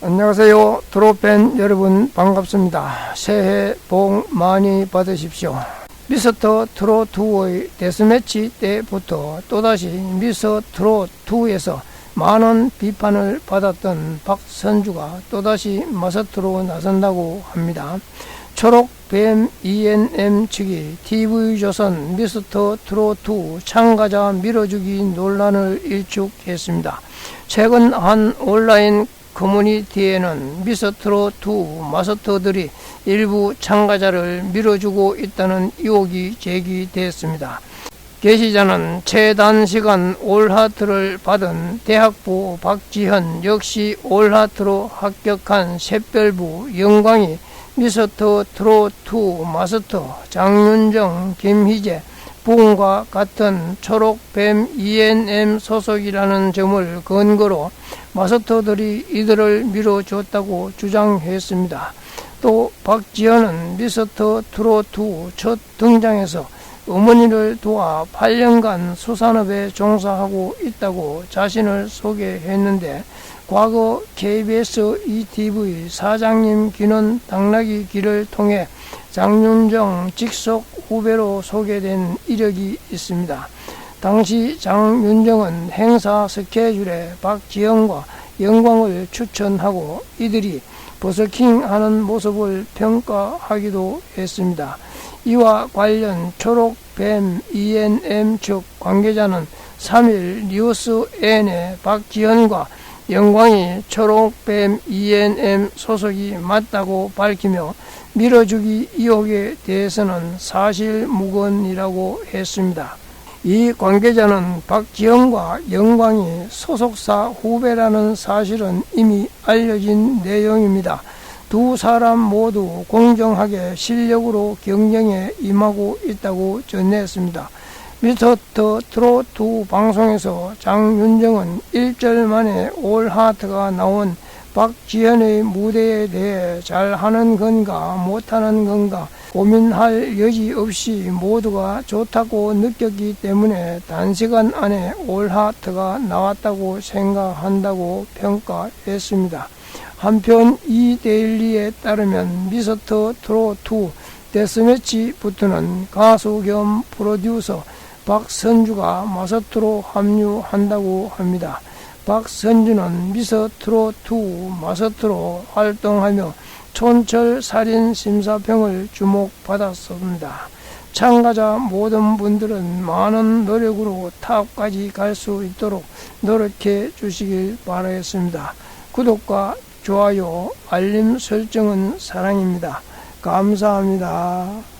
안녕하세요. 트로팬 여러분 반갑습니다. 새해 복 많이 받으십시오. 미스터 트롯2의 데스매치 때부터 또다시 미스터 트롯2에서 많은 비판을 받았던 박선주가 또다시 마스터로 나선다고 합니다. 초록 뱀 ENM 측이 TV조선 미스터 트롯2 참가자 밀어주기 논란을 일축했습니다. 최근 한 온라인 커뮤니티에는 미스트롯2 마스터들이 일부 참가자를 밀어주고 있다는 의혹이 제기됐습니다. 게시자는 최단 시간 올하트를 받은 대학부 박지현 역시 올하트로 합격한 샛별부 영광이 미스터 트롯2 마스터 장윤정 김희재 부흥과 같은 초록뱀 ENM 소속이라는 점을 근거로 마스터들이 이들을 밀어줬다고 주장했습니다. 또 박지현은 미스터 트롯2 첫 등장에서 어머니를 도와 8년간 수산업에 종사하고 있다고 자신을 소개했는데 과거 KBS ETV 사장님 귀는 당나귀 길을 통해 장윤정 직속 후배로 소개된 이력이 있습니다. 당시 장윤정은 행사 스케줄에 박지영과 영광을 추천하고 이들이 버스킹 하는 모습을 평가하기도 했습니다. 이와 관련 초록뱀 ENM 측 관계자는 3일 뉴스 N에 박지현과 영광이 초록뱀 ENM 소속이 맞다고 밝히며 밀어주기 의혹에 대해서는 사실무근이라고 했습니다. 이 관계자는 박지영과 영광이 소속사 후배라는 사실은 이미 알려진 내용입니다. 두 사람 모두 공정하게 실력으로 경쟁에 임하고 있다고 전했습니다. 미스터 트로트 방송에서 장윤정은 1절 만에 올 하트가 나온 박지현의 무대에 대해 잘하는 건가 못하는 건가 고민할 여지 없이 모두가 좋다고 느꼈기 때문에 단시간 안에 올 하트가 나왔다고 생각한다고 평가했습니다. 한편 이 데일리에 따르면 미스터 트롯2 데스매치부터는 가수 겸 프로듀서 박선주가 마스터로 합류한다고 합니다. 박선주는 미스트롯2 마스터로 활동하며 촌철 살인 심사평을 주목받았습니다. 참가자 모든 분들은 많은 노력으로 탑까지 갈 수 있도록 노력해 주시길 바라겠습니다. 구독과 좋아요, 알림 설정은 사랑입니다. 감사합니다.